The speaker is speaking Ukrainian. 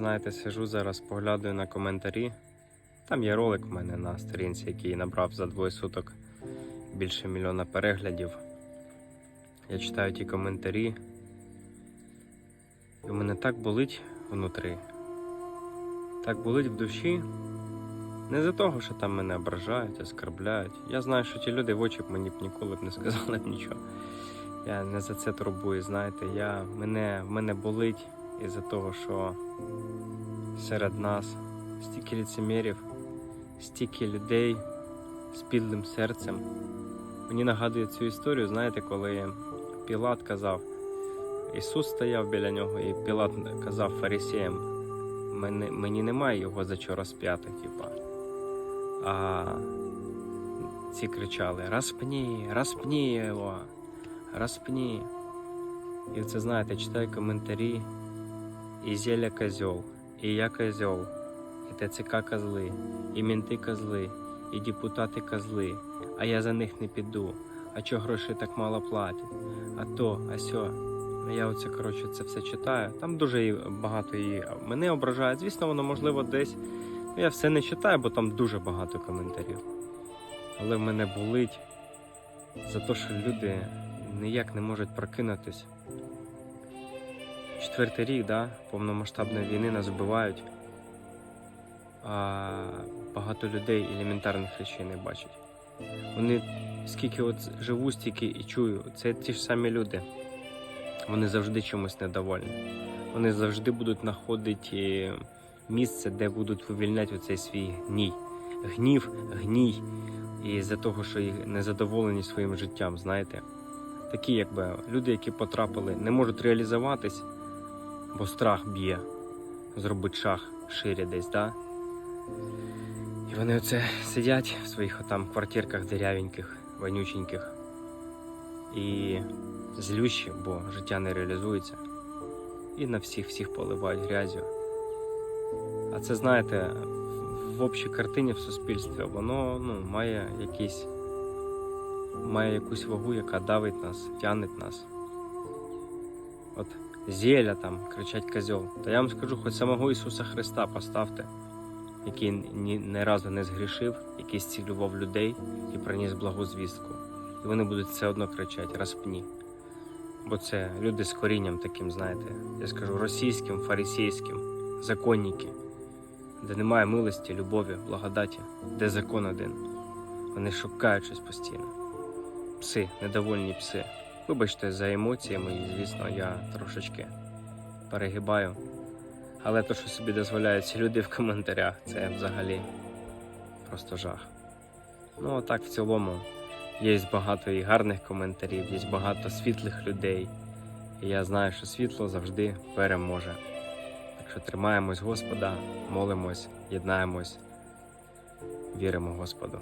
знаєте, сижу зараз, поглядаю на коментарі. Там є ролик в мене на сторінці, який набрав за двоє суток більше мільйона переглядів. Я читаю ті коментарі. І в мене так болить внутрі. Так болить в душі. Не за того, що там мене ображають, оскарбляють. Я знаю, що ті люди в очі б мені б ніколи б не сказали нічого. Я не за це турбую, знаєте. Я, мене, в мене болить із-за того, що серед нас стільки ліцемірів, стільки людей з підлим серцем. Мені нагадує цю історію, знаєте, коли Пілат казав, Ісус стояв біля нього, і Пілат казав фарисеям, мені, мені немає його за що розп'яти, типа. А ці кричали: Распні, распні його, распні. І це знаєте, читаю коментарі, і зеля козьол, і я козьол, і ТЦК козли, і мінти козли, і депутати козли, а я за них не піду. А чого грошей так мало платять? А то, а сьо. Ну, Я оце, коротше, це все читаю. Там дуже багато і мене ображає. Звісно, воно можливо десь. Ну, я все не читаю, бо там дуже багато коментарів. Але в мене болить за те, що люди ніяк не можуть прокинутись. Четвертий рік, да, повномасштабної війни нас вбивають, а багато людей елементарних речей не бачать. Вони скільки от живу, стільки і чую, це ті ж самі люди. Вони завжди чомусь недовольні. Вони завжди будуть знаходити місце, де будуть вивільняти оцей свій гній. Гнів, гній, і за того, що їх незадоволені своїм життям, знаєте. Такі, якби люди, які потрапили, не можуть реалізуватись, бо страх б'є, зробить шах шире десь, да? І вони оце сидять в своїх там квартирках дерявеньких, вонюченьких. І злющі, бо життя не реалізується. І на всіх всіх поливають грязю. А це, знаєте, в общій картині в суспільстві воно ну, має якийсь, має якусь вагу, яка давить нас, тягнеть нас. От зєля там, кричать козьол. Та я вам скажу, хоч самого Ісуса Христа поставте, який ні, ні разу не згрішив, який зцілював людей і приніс благу звістку. І вони будуть все одно кричати розпні. Бо це люди з корінням таким, знаєте, я скажу російським, фарисійським, законники, де немає милості, любові, благодаті, де закон один. Вони шукають щось постійно. Пси, недовольні пси. Вибачте за емоціями, і, звісно, я трошечки перегибаю. Але те, що собі дозволяють люди в коментарях, це взагалі просто жах. Ну, а так в цілому. Є багато і гарних коментарів, є багато світлих людей. І я знаю, що світло завжди переможе. Так що тримаємось Господа, молимось, єднаємось, віримо Господу.